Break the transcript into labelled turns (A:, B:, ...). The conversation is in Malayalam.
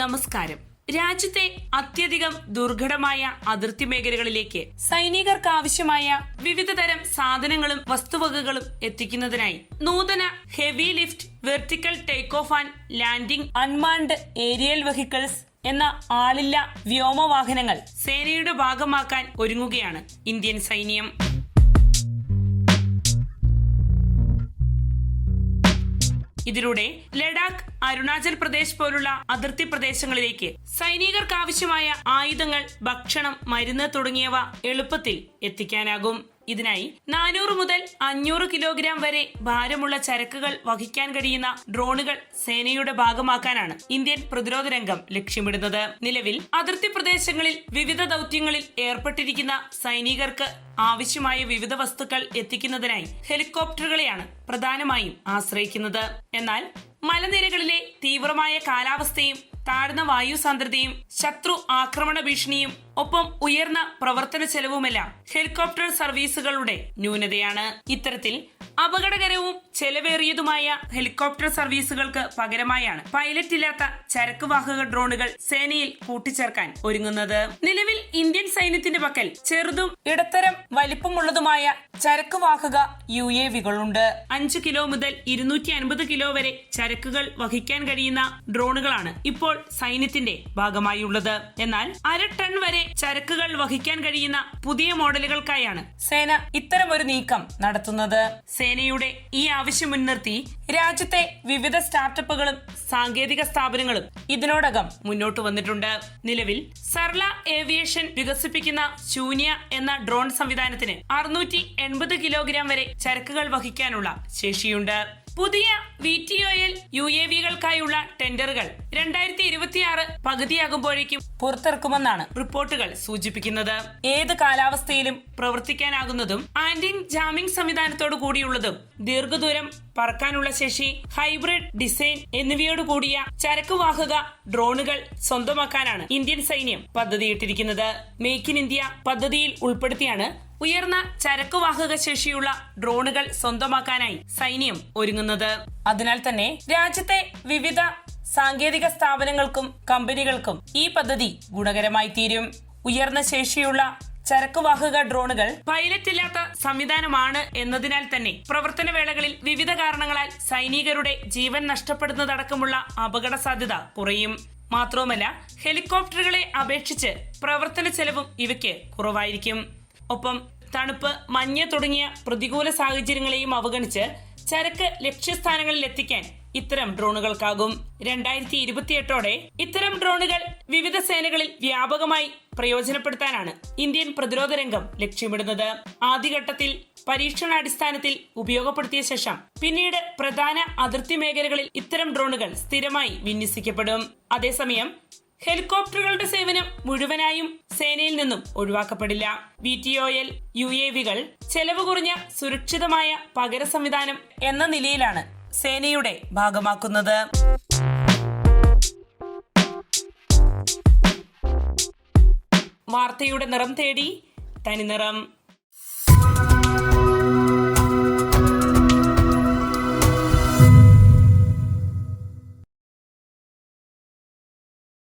A: നമസ്കാരം. രാജ്യത്തെ അത്യധികം ദുർഘടമായ അതിർത്തി മേഖലകളിലേക്ക് സൈനികർക്ക് ആവശ്യമായ വിവിധ തരം സാധനങ്ങളും വസ്തുവകകളും എത്തിക്കുന്നതിനായി നൂതന heavy lift vertical take off and landing unmanned aerial vehicles എന്ന ആളില്ല വ്യോമവാഹനങ്ങൾ സേനയുടെ ഭാഗമാക്കാൻ ഒരുങ്ങുകയാണ് ഇന്ത്യൻ സൈന്യം. ഇതിലൂടെ ലഡാക്ക് അരുണാചൽ പ്രദേശ് പോലുള്ള അതിർത്തി പ്രദേശങ്ങളിലേക്ക് സൈനികർക്കാവശ്യമായ ആയുധങ്ങൾ ഭക്ഷണം മരുന്ന് തുടങ്ങിയവ എളുപ്പത്തിൽ എത്തിക്കാനാകും. ഇതിനായി നാനൂറ് മുതൽ അഞ്ഞൂറ് കിലോഗ്രാം വരെ ഭാരമുള്ള ചരക്കുകൾ വഹിക്കാൻ കഴിയുന്ന ഡ്രോണുകൾ സേനയുടെ ഭാഗമാക്കാനാണ് ഇന്ത്യൻ പ്രതിരോധ രംഗം ലക്ഷ്യമിടുന്നത്. നിലവിൽ അതിർത്തി പ്രദേശങ്ങളിൽ വിവിധ ദൗത്യങ്ങളിൽ ഏർപ്പെട്ടിരിക്കുന്ന സൈനികർക്ക് ആവശ്യമായ വിവിധ വസ്തുക്കൾ എത്തിക്കുന്നതിനായി ഹെലികോപ്റ്ററുകളെയാണ് പ്രധാനമായും ആശ്രയിക്കുന്നത്. എന്നാൽ മലനിരകളിലെ തീവ്രമായ കാലാവസ്ഥയും താഴ്ന്ന വായു സാന്ദ്രതയും ശത്രു ആക്രമണ ഭീഷണിയും ഒപ്പം ഉയർന്ന പ്രവർത്തന ചെലവുമെല്ലാം ഹെലികോപ്റ്റർ സർവീസുകളുടെ ന്യൂനതയാണ്. ഇത്തരത്തിൽ അപകടകരവും ചെലവേറിയതുമായ ഹെലികോപ്റ്റർ സർവീസുകൾക്ക് പകരമായാണ് പൈലറ്റ് ഇല്ലാത്ത ചരക്ക് വാഹക ഡ്രോണുകൾ സേനയിൽ കൂട്ടിച്ചേർക്കാൻ ഒരുങ്ങുന്നത്. നിലവിൽ ഇന്ത്യൻ സൈന്യത്തിന്റെ പക്കൽ ചെറുതും ഇടത്തരം വലിപ്പമുള്ളതുമായ ചരക്ക് വാഹക യു എ വികളുണ്ട്. അഞ്ച് കിലോ മുതൽ ഇരുന്നൂറ്റി അൻപത് കിലോ വരെ ചരക്കുകൾ വഹിക്കാൻ കഴിയുന്ന ഡ്രോണുകളാണ് ഇപ്പോൾ സൈന്യത്തിന്റെ ഭാഗമായുള്ളത്. എന്നാൽ അര ടൺ വരെ ചരക്കുകൾ വഹിക്കാൻ കഴിയുന്ന പുതിയ മോഡലുകൾക്കായാണ് സേന ഇത്തരം ഒരു നീക്കം നടത്തുന്നത്. സേനയുടെ ഈ ആവശ്യം മുൻനിർത്തി രാജ്യത്തെ വിവിധ സ്റ്റാർട്ടപ്പുകളും സാങ്കേതിക സ്ഥാപനങ്ങളും ഇതിനോടകം മുന്നോട്ട് വന്നിട്ടുണ്ട്. നിലവിൽ സർല ഏവിയേഷൻ വികസിപ്പിക്കുന്ന ശൂന്യ എന്ന ഡ്രോൺ സംവിധാനത്തിന് അറുന്നൂറ്റി എൺപത് കിലോഗ്രാം വരെ ചരക്കുകൾ വഹിക്കാനുള്ള ശേഷിയുണ്ട്. പുതിയ V T O L U A വികൾക്കായുള്ള ടെൻഡറുകൾ രണ്ടായിരത്തി ഇരുപത്തിയാറ് പകുതിയാകുമ്പോഴേക്കും പുറത്തിറക്കുമെന്നാണ് റിപ്പോർട്ടുകൾ സൂചിപ്പിക്കുന്നത്. ഏത് കാലാവസ്ഥയിലും പ്രവർത്തിക്കാനാകുന്നതും ആന്റിൻ ജാമിംഗ് സംവിധാനത്തോടു കൂടിയുള്ളതും ദീർഘദൂരം പറക്കാനുള്ള ശേഷി ഹൈബ്രിഡ് ഡിസൈൻ എന്നിവയോട് കൂടിയ ചരക്കുവാഹക ഡ്രോണുകൾ സ്വന്തമാക്കാനാണ് ഇന്ത്യൻ സൈന്യം പദ്ധതിയിട്ടിരിക്കുന്നത്. മേക്ക് ഇൻ ഇന്ത്യ പദ്ധതിയിൽ ഉൾപ്പെടുത്തിയാണ് ഉയർന്ന ചരക്കുവാഹക ശേഷിയുള്ള ഡ്രോണുകൾ സ്വന്തമാക്കാനായി സൈന്യം ഒരുങ്ങുന്നത്. അതിനാൽ തന്നെ രാജ്യത്തെ വിവിധ സാങ്കേതിക സ്ഥാപനങ്ങൾക്കും കമ്പനികൾക്കും ഈ പദ്ധതി ഗുണകരമായി തീരും. ഉയർന്ന ശേഷിയുള്ള ചരക്കുവാഹക ഡ്രോണുകൾ പൈലറ്റ് ഇല്ലാത്ത സംവിധാനമാണ് എന്നതിനാൽ തന്നെ പ്രവർത്തന വേളകളിൽ വിവിധ കാരണങ്ങളാൽ സൈനികരുടെ ജീവൻ നഷ്ടപ്പെടുന്നതടക്കമുള്ള അപകട സാധ്യത കുറയും. മാത്രവുമല്ല ഹെലികോപ്റ്ററുകളെ അപേക്ഷിച്ച് പ്രവർത്തന ചെലവും ഇവയ്ക്ക് കുറവായിരിക്കും. ഒപ്പം തണുപ്പ് മഞ്ഞ് തുടങ്ങിയ പ്രതികൂല സാഹചര്യങ്ങളെയും അവഗണിച്ച് ചരക്ക് ലക്ഷ്യസ്ഥാനങ്ങളിൽ എത്തിക്കാൻ ഇത്തരം ഡ്രോണുകൾക്കാകും. രണ്ടായിരത്തി ഇരുപത്തിയെട്ടോടെ ഇത്തരം ഡ്രോണുകൾ വിവിധ സേനകളിൽ വ്യാപകമായി പ്രയോജനപ്പെടുത്താനാണ് ഇന്ത്യൻ പ്രതിരോധ രംഗം ലക്ഷ്യമിടുന്നത്. ആദ്യഘട്ടത്തിൽ പരീക്ഷണാടിസ്ഥാനത്തിൽ ഉപയോഗപ്പെടുത്തിയ ശേഷം പിന്നീട് പ്രധാന അതിർത്തി മേഖലകളിൽ ഇത്തരം ഡ്രോണുകൾ സ്ഥിരമായി വിന്യസിക്കപ്പെടും. അതേസമയം ഹെലികോപ്റ്ററുകളുടെ സേവനം മുഴുവനായും സേനയിൽ നിന്നും ഒഴിവാക്കപ്പെടില്ല. V T O L U A വികൾ ചെലവ് കുറഞ്ഞ സുരക്ഷിതമായ പകര സംവിധാനം എന്ന നിലയിലാണ് സേനയുടെ ഭാഗമാക്കുന്നത്. വാർത്തയുടെ നിറം തേടി തനിനിറം